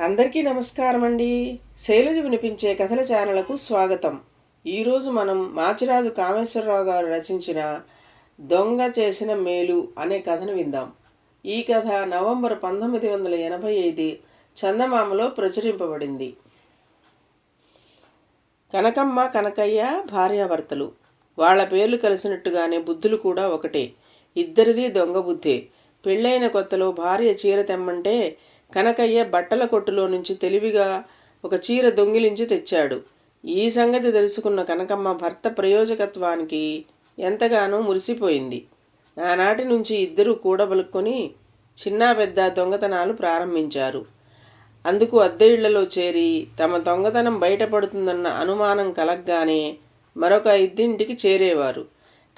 అందరికీ నమస్కారం అండి శైలజ వినిపించే కథల ఛానల్కు స్వాగతం. ఈరోజు మనం మాచిరాజు కామేశ్వరరావు గారు రచించిన దొంగ చేసిన మేలు అనే కథను విందాం. ఈ కథ నవంబర్ పంతొమ్మిది వందల ఎనభై ఐదు చందమామలో ప్రచురింపబడింది. కనకమ్మ కనకయ్య భార్యాభర్తలు. వాళ్ళ పేర్లు కలిసినట్టుగానే బుద్ధులు కూడా ఒకటే. ఇద్దరిది దొంగ బుద్ధే. పెళ్ళైన కొత్తలో భార్య చీర తెమ్మంటే కనకయ్య బట్టల కొట్టులో నుంచి తెలివిగా ఒక చీర దొంగిలించి తెచ్చాడు. ఈ సంగతి తెలుసుకున్న కనకమ్మ భర్త ప్రయోజకత్వానికి ఎంతగానో మురిసిపోయింది. ఆనాటి నుంచి ఇద్దరూ కూడబలుక్కొని చిన్న పెద్ద దొంగతనాలు ప్రారంభించారు. అందుకు అద్దె ఇళ్ళలో చేరి తమ దొంగతనం బయటపడుతుందన్న అనుమానం కలగ్గానే మరొక ఇద్దింటికి చేరేవారు.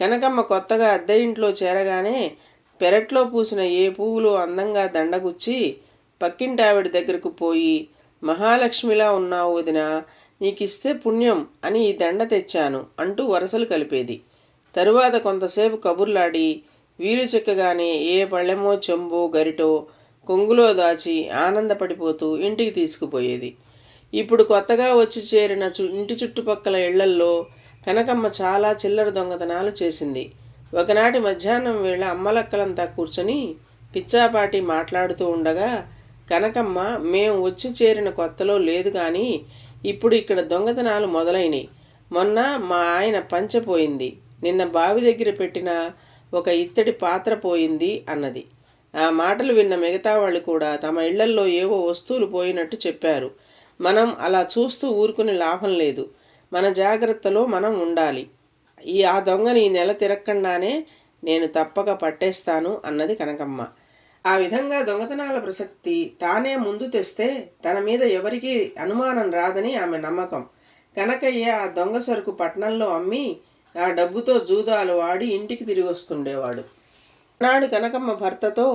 కనకమ్మ కొత్తగా అద్దె ఇంట్లో చేరగానే పెరట్లో పూసిన ఏ పువ్వులు అందంగా దండగుచ్చి పక్కింటి ఆవిడ దగ్గరకు పోయి మహాలక్ష్మిలా ఉన్నావు వదిన నీకిస్తే పుణ్యం అని ఈ దండ తెచ్చాను అంటూ వరసలు కలిపేది. తరువాత కొంతసేపు కబుర్లాడి వీలు చిక్కగానే ఏ పళ్ళెమో చెంబో గరిటో కొంగులో దాచి ఆనందపడిపోతూ ఇంటికి తీసుకుపోయేది. ఇప్పుడు కొత్తగా వచ్చి చేరిన చు ఇంటి చుట్టుపక్కల ఇళ్ళల్లో కనకమ్మ చాలా చిల్లర దొంగతనాలు చేసింది. ఒకనాటి మధ్యాహ్నం వేళ అమ్మలక్కలంతా కూర్చొని పిచ్చాపాటి మాట్లాడుతూ ఉండగా కనకమ్మ మేము వచ్చి చేరిన కొత్తలో లేదు కానీ ఇప్పుడు ఇక్కడ దొంగతనాలు మొదలైనవి మొన్న మా ఆయన పంచపోయింది. నిన్న బావి దగ్గర పెట్టిన ఒక ఇత్తడి పాత్ర పోయింది అన్నది. ఆ మాటలు విన్న మిగతా వాళ్ళు కూడా తమ ఇళ్ళల్లో ఏవో వస్తువులు పోయినట్టు చెప్పారు. మనం అలా చూస్తూ ఊరుకుని లాభం లేదు. మన జాగ్రత్తలో మనం ఉండాలి. ఈ ఆ దొంగని ఈ నెల తిరక్కుండానే నేను తప్పక పట్టేస్తాను అన్నది కనకమ్మ. ఆ విధంగా దొంగతనాల ప్రసక్తి తానే ముందు తెస్తే తన మీద ఎవరికీ అనుమానం రాదని ఆమె నమ్మకం. కనకయ్య ఆ దొంగ సరుకు పట్నంలో అమ్మి ఆ డబ్బుతో జూదాలు ఆడి ఇంటికి తిరిగి వస్తుండేవాడు నాడు కనకమ్మ భర్తతో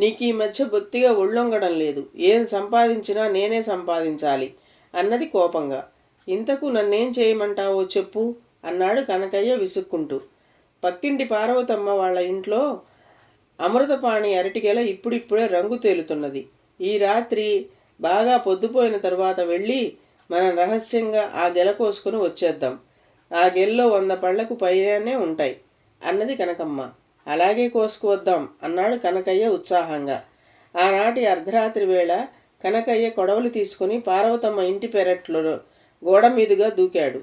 నీకు ఈ మధ్య బొత్తిగా ఒళ్ళొంగడం లేదు. ఏం సంపాదించినా నేనే సంపాదించాలి అన్నది కోపంగా. ఇంతకు నన్నేం చేయమంటావో చెప్పు అన్నాడు కనకయ్య విసుక్కుంటూ. పక్కింటి పార్వతమ్మ వాళ్ళ ఇంట్లో అమృతపాణి అరటిగెల ఇప్పుడిప్పుడే రంగు తేలుతున్నది. ఈ రాత్రి బాగా పొద్దుపోయిన తర్వాత వెళ్ళి మనం రహస్యంగా ఆ గెల కోసుకుని వచ్చేద్దాం. ఆ గెల్లో వంద పళ్ళకు పైనే ఉంటాయి. అన్నది కనకమ్మ. అలాగే కోసుకువద్దాం అన్నాడు కనకయ్య ఉత్సాహంగా. ఆనాటి అర్ధరాత్రి వేళ కనకయ్య కొడవలు తీసుకుని పార్వతమ్మ ఇంటి పెరట్లో గోడ మీదుగా దూకాడు.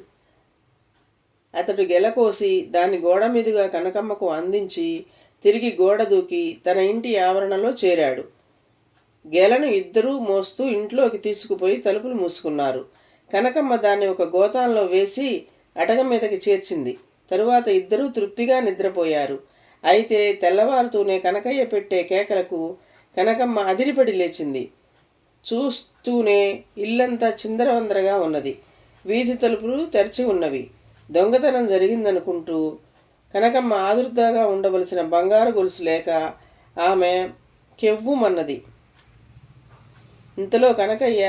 అతడు గెల కోసి దాన్ని గోడ మీదుగా కనకమ్మకు అందించి తిరిగి గోడ దూకి తన ఇంటి ఆవరణలో చేరాడు. గెలను ఇద్దరూ మోస్తూ ఇంట్లోకి తీసుకుపోయి తలుపులు మూసుకున్నారు. కనకమ్మ దాన్ని ఒక గోతాంలో వేసి అటక మీదకి చేర్చింది. తరువాత ఇద్దరూ తృప్తిగా నిద్రపోయారు. అయితే తెల్లవారుతూనే కనకయ్య పెట్టే కేకలకు కనకమ్మ అదిరిపడి లేచింది. చూస్తూనే ఇల్లంతా చిందరవందరగా ఉన్నది. వీధి తలుపులు తెరిచి ఉన్నవి. దొంగతనం జరిగిందనుకుంటూ కనకమ్మ ఆదుర్దాగా ఉండవలసిన బంగారు గొలుసు లేక ఆమె కెవ్వుమన్నది. ఇంతలో కనకయ్య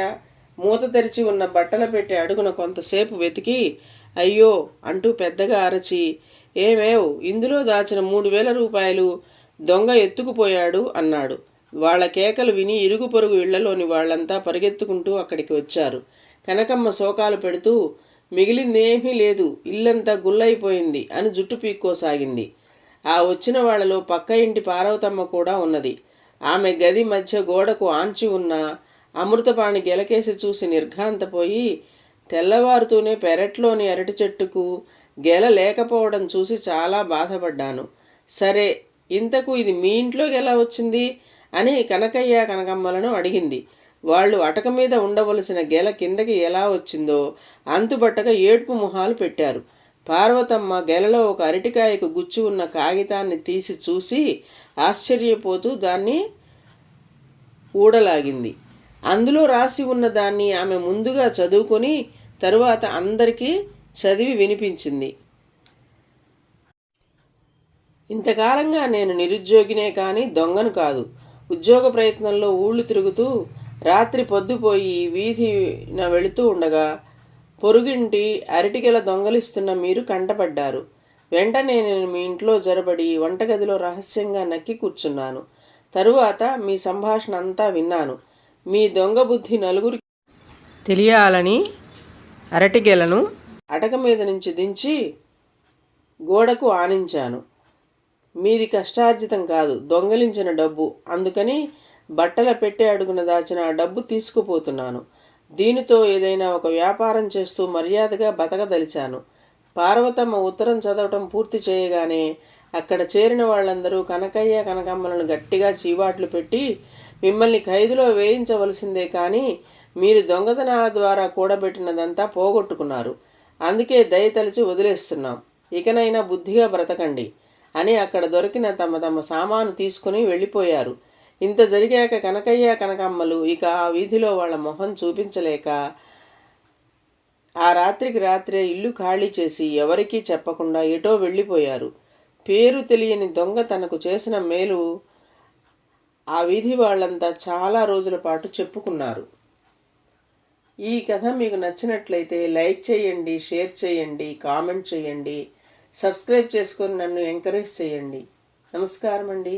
మూత తెరిచి ఉన్న బట్టల పెట్టి అడుగున కొంతసేపు వెతికి అయ్యో! అంటూ పెద్దగా అరచి ఏమేవ్ ఇందులో దాచిన మూడు వేల రూపాయలు దొంగ ఎత్తుకుపోయాడు అన్నాడు. వాళ్ళ కేకలు విని ఇరుగు పొరుగు ఇళ్ళలోని వాళ్ళంతా పరిగెత్తుకుంటూ అక్కడికి వచ్చారు. కనకమ్మ శోకాలు పెడుతూ మిగిలిందేమీ లేదు ఇల్లంతా గుల్లైపోయింది అని జుట్టు పీక్కోసాగింది. ఆ వచ్చిన వాళ్ళలో పక్క ఇంటి పార్వతమ్మ కూడా ఉన్నది. ఆమె గది మధ్య గోడకు ఆంచి ఉన్న అమృతపాణి గెలకేసి చూసి నిర్ఘాంతపోయి తెల్లవారుతూనే పెరట్లోని అరటి చెట్టుకు గెల లేకపోవడం చూసి చాలా బాధపడ్డాను. సరే ఇంతకు ఇది మీ ఇంట్లోకి ఎలా వచ్చింది అని కనకయ్య కనకమ్మలను అడిగింది. వాళ్ళు అటక మీద ఉండవలసిన గెల కిందకి ఎలా వచ్చిందో అంతుబట్టగా ఏడ్పు మొహాలు పెట్టారు. పార్వతమ్మ గెలలో ఒక అరటికాయకు గుచ్చి ఉన్న కాగితాన్ని తీసి చూసి ఆశ్చర్యపోతూ దాన్ని ఊడలాగింది. అందులో రాసి ఉన్న దాన్ని ఆమె ముందుగా చదువుకొని తరువాత అందరికీ చదివి వినిపించింది. ఇంతకాలంగా నేను నిరుద్యోగినే కానీ దొంగను కాదు. ఉద్యోగ ప్రయత్నంలో ఊళ్ళు తిరుగుతూ రాత్రి పొద్దుపోయి వీధిన వెళుతూ ఉండగా పొరుగింటి అరటిగెల దొంగలిస్తున్న మీరు కంటపడ్డారు. వెంటనే నేను మీ ఇంట్లో జరబడి వంటగదిలో రహస్యంగా నక్కి కూర్చున్నాను. తరువాత మీ సంభాషణ అంతా విన్నాను. మీ దొంగ బుద్ధి నలుగురికి తెలియాలని అరటిగెలను అటక మీద నుంచి దించి గోడకు ఆనించాను. మీది కష్టార్జితం కాదు దొంగలించిన డబ్బు. అందుకని బట్టల పెట్టే అడుగున దాచిన డబ్బు తీసుకుపోతున్నాను. దీనితో ఏదైనా ఒక వ్యాపారం చేస్తూ మర్యాదగా బతకదలిచాను. పార్వతమ్మ ఉత్తరం చదవటం పూర్తి చేయగానే అక్కడ చేరిన వాళ్ళందరూ కనకయ్య కనకమ్మలను గట్టిగా చీవాట్లు పెట్టి మిమ్మల్ని ఖైదులో వేయించవలసిందే కానీ మీరు దొంగతనాల ద్వారా కూడబెట్టినదంతా పోగొట్టుకున్నారు. అందుకే దయతలిచి వదిలేస్తున్నాం. ఇకనైనా బుద్ధిగా బ్రతకండి అని అక్కడ దొరికిన తమ తమ సామాను తీసుకుని వెళ్ళిపోయారు. ఇంత జరిగాక కనకయ్య కనకమ్మలు ఇక ఆ వీధిలో వాళ్ళ మొహం చూపించలేక ఆ రాత్రికి రాత్రే ఇల్లు ఖాళీ చేసి ఎవరికీ చెప్పకుండా ఎటో వెళ్ళిపోయారు. పేరు తెలియని దొంగ తనకు చేసిన మేలు ఆ వీధి వాళ్ళంతా చాలా రోజుల పాటు చెప్పుకున్నారు. ఈ కథ మీకు నచ్చినట్లయితే లైక్ చేయండి షేర్ చేయండి కామెంట్ చేయండి సబ్స్క్రైబ్ చేసుకొని నన్ను ఎంకరేజ్ చేయండి. నమస్కారం అండి